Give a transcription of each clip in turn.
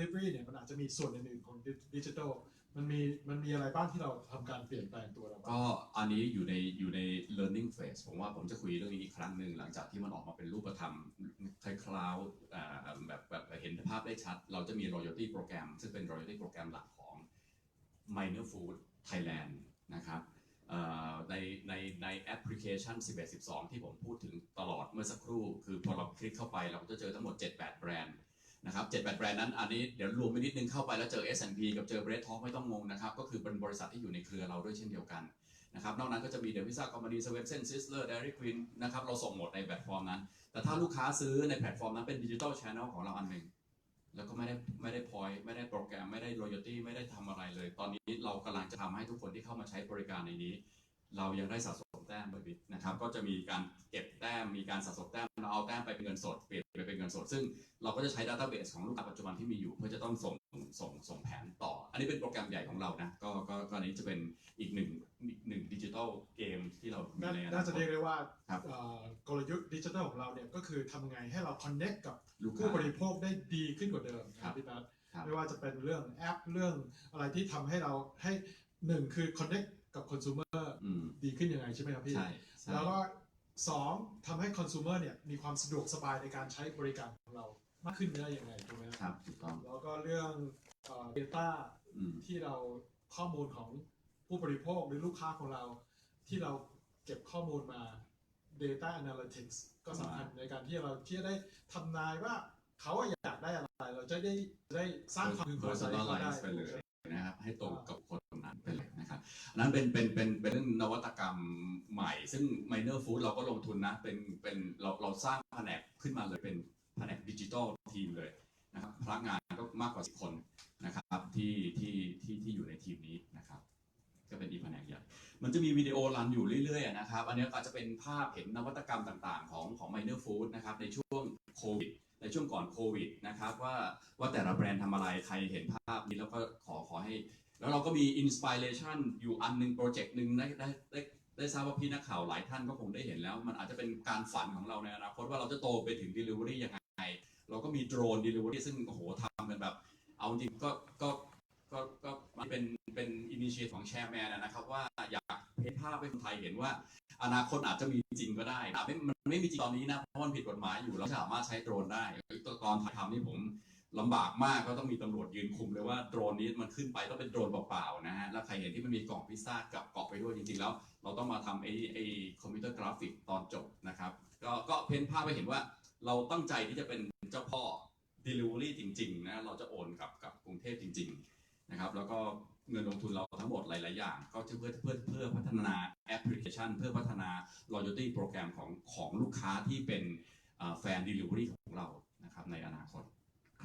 delivery เนี่ยมันอาจจะมีส่วนอื่นๆของดิจิทัลมันมีมันมีอะไรบ้างที่เราทำการเปลี่ยนแปลงตัวเราบ้างก็อันนี้อยู่ในอยู่ใน learning phase ผมว่าผมจะคุยเรื่องนี้อีกครั้งหนึ่งหลังจากที่มันออกมาเป็นรูปธรรมคล้ายๆอ่าแบบแบบเห็นภาพได้ชัด เราจะมี royalty program ซึ่งเป็น royalty program หลักของ Minor Food Thailand นะครับเอ่อในในในแอปพลิเคชัน 11 12 ที่ผมพูดถึงตลอดเมื่อสักครู่ คือพอเราคลิกเข้าไปเราก็จะเจอทั้งหมด 7-8 แบรนด์ นะครับ7-8แบรนด์นั้นอันนี้เดี๋ยวรวมไปนิดนึงเข้าไปแล้วเจอ S&P กับเจอ Bread Talk ไม่ต้องงงนะครับก็คือเป็นบริษัทที่อยู่ในเครือเราด้วยเช่นเดียวกันนะครับนอกนั้นก็จะมี The Pizza Company, s w e b s e n Sizzler, Dairy Queen นะครับเราส่งหมดในแพลตฟอร์มนั้น แต่ถ้าลูกค้าซื้อในแพลตฟอร์มนั้นเป็นดิจิ t a ล Channel ของเราอันหนึ่งแล้วก็ไม่ได้ไม่ได้พอยไม่ได้โปรแกรมไม่ได้ royalty ไม่ได้ทำอะไรเลย ตอนนี้เรากำลังจะทำให้ทุกคนที่เข้ามาใช้บริการในนี้ เรายังได้สะสมแต้มบบิตนะครับก็จะมีการเก็บแต้มมีการสะสมแต้มเราเอาแต้มไปเป็นเงินสดเปลี่ยน เป็นเงินสด ซึ่งเราก็จะใช้ดัตต้าเบสของลูกค้าปัจจุบันที่มีอยู่ เพื่อจะต้องส่งส่งส่งแผนต่อ อันนี้เป็นโปรแกรมใหญ่ของเรานะ ก็ก็ก็อันนี้จะเป็นอีกหนึ่งอีกหนึ่งดิจิทัลเกมที่เรามีน่าในอนาน่าคจะตเรียกได้ว่าครับเอ่อกลยุทธ์ดิจิทัลของเราเนี่ยก็คือทำไงให้เรา connect กับลูกผู้ค้าบริโภคได้ดีขึ้นกว่าเดิมนะคครัรับบพี่นัทครับไม่ว่าจะเป็นเรื่องแอปเรื่องอะไรที่ทำให้เราให้หนึ่งคือ connect กับ consumer อืมดีขึ้นยังไงใช่ไหมครับพี่ใช่ใช่แล้วก็ สองทำให้ consumer เนี่ยมีความสะดวกสบายในการใช้บริการของเรามากขึ้นได้ยังไงถูกไหมครับครับถูกต้องแล้วก็เรื่องเอ่อ data อืมที่เราข้อมูลของผู้บริโภคหรือลูกค้าของเรา ที่เราเก็บข้อมูลมา data analytics ก็สำคัญในการที่เราที่จะได้ทำนายว่าเขาอยากได้อะไร เราจะได้จะได้สร้างความพึงพอใจให้เขาได้ personalize ไปเลยนะครับ ให้ตรงกับคน อันนั้นเป็นเป็นเป็นเป็นเรื่องนวัตกรรมใหม่ ซึ่ง Minor Food เราก็ลงทุนนะเป็นเป็นเราเราสร้างแผนกขึ้นมาเลยเป็นแผนกดิจิทัลทีมเลยนะครับพนักงานก็มากกว่า10คนนะครับที่ที่ที่ที่อยู่ในทีมนี้นะครับก็เป็นอีกแผนกใหญ่มันจะมีวิดีโอรันอยู่เรื่อยๆนะครับ อันนี้ก็จจะเป็นภาพเห็นนวัตกรรมต่างๆ ของของ Minor Food นะครับในช่วงโควิดในช่วงก่อนโควิดนะครับว่าว่าแต่ละแบรนด์ทำอะไรใครเห็นภาพนี้แล้วก็ขอขอให้ แล้วเราก็มีอินสปิเรชันอยู่อันหนึ่งโปรเจกต์หนึ่งได้ได้ได้ได้ทราบว่าพี่นักข่าวหลายท่านก็คงได้เห็นแล้ว มันอาจจะเป็นการฝันของเราในอนาคตว่าเราจะโตไปถึง Delivery ยังไง เราก็มีโดรน Delivery ซึ่งโอ้โหทำกันแบบ เอาจริงก็ก็ก็ก็มันเป็นเป็นอินิเชตของแชร์แมนนะครับ ว่าอยากเห็นภาพให้คนไทยเห็นว่า อนาคตอาจจะมีจริงก็ได้อาจไม่มันไม่มีจริงตอนนี้นะเพราะมันผิดกฎหมายอยู่เราสามารถใช้โดรนได้ตอนถ่ายทำนี่ผม ลำบากมากก็ต้องมีตำรวจยืนคุมเลยว่าโดรนนี้มันขึ้นไปต้องเป็นโดรนเปล่าๆนะฮะแล้วใครเห็นที่มันมีกล่องพิซซ่ากับเกาะไปด้วยจริงๆแล้ว เราต้องมาทำไอ้ไอ้คอมพิวเตอร์กราฟิกตอนจบนะครับก็ก็เพ้นภาพไปเห็นว่าเราตั้งใจที่จะเป็นเจ้าพ่อ Delivery จริงๆนะเราจะโอนกับกับกรุงเทพจริง ๆนะครับ แล้วก็เงินลงทุนเราทั้งหมดหลาย ๆ อย่าง ก็จะเพื่อเพื่อเพื่อพัฒนาแอปพลิเคชัน เพื่อพัฒนา loyalty โปรแกรมของของลูกค้าที่เป็นแฟน Delivery ของเรานะครับในอนาคต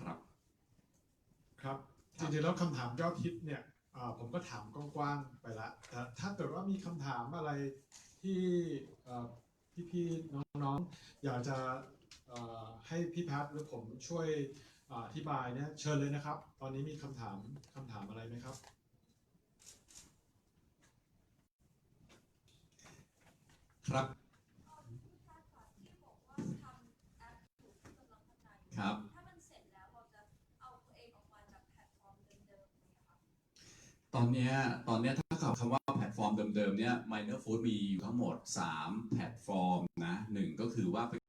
ครับ ครับคจรับริงๆแล้วคำถามยอดฮิตเนี่ยอ่าผมก็ถามกว้างๆไปละแต่ถ้าเกิดว่ามีคำถามอะไรที่เอ่อพี่ๆน้องๆ อยากจะเอ่อให้พี่แพทย์หรือผมช่วยอ่าอธิบายเนี่ยเชิญเลยนะครับ ตอนนี้มีคำถามคำถามอะไรไหมครับครับ ครับ ตอนนี้ตอนนี้ถ้าคำว่าแพลตฟอร์มเดิมๆเนี่ย Minor Food มีอยู่ทั้งหมด 3 แพลตฟอร์มนะหนึ่งก็คือว่าเป็น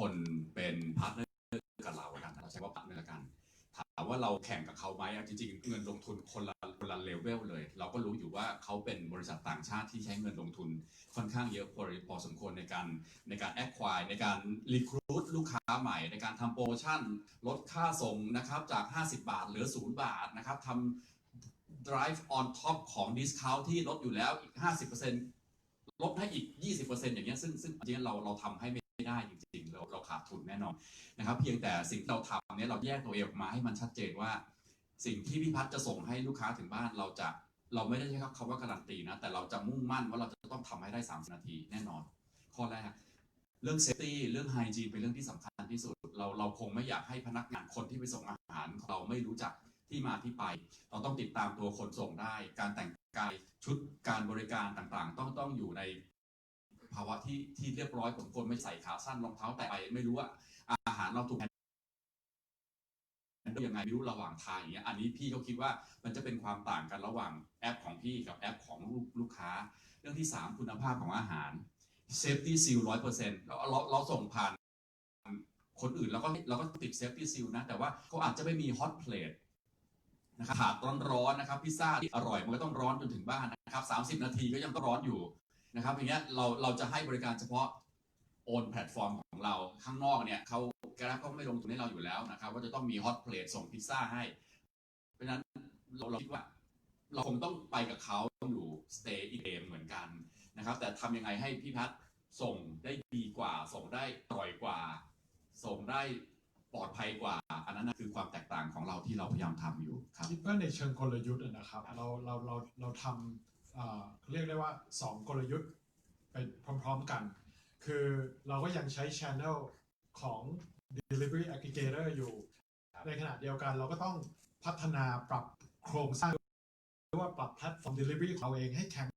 คนเป็นพาร์ทเนอร์กับเรากันเราใช้ว่าพาร์ทเนอร์กัน ถามว่าเราแข่งกับเขาไหมอะจริงๆ เงินลงทุนคนละคนละเลเวลเลย เราก็รู้อยู่ว่าเขาเป็นบริษัทต่างชาติที่ใช้เงินลงทุนค่อนข้างเยอะพอพอสมควรในการในการแอดควายในการรีครูดลูกค้าใหม่ ในการทำโปรโมชั่น ลดค่าส่งนะครับจาก 50 บาทเหลือ 0 บาทนะครับทำ drive on top ของ discount ที่ลดอยู่แล้วอีก 50%ลดให้อีก 20%อย่างเงี้ยซึ่งซึ่งจริงๆเราเราทำให้ไม่ ไม่ได้จริงๆ เราเราขาดทุนแน่นอนนะครับ เพียงแต่สิ่งที่เราทำเนี่ยเราแยกตัวเองออกมาให้มันชัดเจนว่า สิ่งที่พี่พัฒจะส่งให้ลูกค้าถึงบ้านเราจะเราไม่ได้ใช้คำว่าการันตีนะแต่เราจะมุ่งมั่นว่าเราจะต้องทำให้ได้ 30 นาทีแน่นอน ข้อแรก เรื่องเซฟตี้เรื่องไฮจีนเป็นเรื่องที่สำคัญที่สุด เราเราคงไม่อยากให้พนักงานคนที่ไปส่งอาหาร เราไม่รู้จักที่มาที่ไป เราต้องติดตามตัวคนส่งได้ การแต่งกายชุดการบริการต่างๆ ต้องต้องอยู่ใน ภาวะที่ที่เรียบร้อยผมคนไม่ใส่ขาสั้นรองเท้าแตะไปไม่รู้ว่า อาหารเราถูกแฮนด์ยังไงไม่รู้ระหว่างทางอย่างเงี้ยอันนี้พี่เขาคิดว่ามันจะเป็นความต่างกันระหว่างแอปของพี่กับแอปของลูกลูกค้า เรื่องที่ 3 คุณภาพของอาหาร safety seal ร้อยเปอร์เซ็นต์เราเราเราส่งผ่านคนอื่นแล้วก็เราก็ติด safety seal นะ แต่ว่าเขาอาจจะไม่มี hot plate นะครับถาดร้อนๆนะครับพิซซ่าที่อร่อยมันก็ต้องร้อนจนถึงบ้านนะครับ30 นาทีก็ยังต้องร้อนอยู่ นะครับอย่างเงี้ยเราเราจะให้บริการเฉพาะโอนแพลตฟอร์มของเราข้างนอกเนี่ยเขาแกร็บก็ไม่ลงทุนให้เราอยู่แล้วนะครับว่าจะต้องมีฮอตเพลทส่งพิซซ่าให้ เพราะฉะนั้นเราเราคิดว่า เราคงต้องไปกับเขาอยู่ stay in game เหมือนกันนะครับ แต่ทำยังไงให้พี่พัฒน์ส่งได้ดีกว่า ส่งได้อร่อยกว่า ส่งได้ปลอดภัยกว่า อันนั้นคือความแตกต่างของเราที่เราพยายามทำอยู่ครับคิดว่าในเชิงกลยุทธ์นะครับ เราเราเราเราทำ เรียกได้ว่า 2 กลยุทธ์ไปพร้อมๆกัน คือเราก็ยังใช้ Channel ของ Delivery Aggregator อยู่ ในขณะเดียวกันเราก็ต้องพัฒนาปรับโครงสร้างหรือว่าปรับแพลตฟอร์ม Delivery ของเราเองให้แข็ง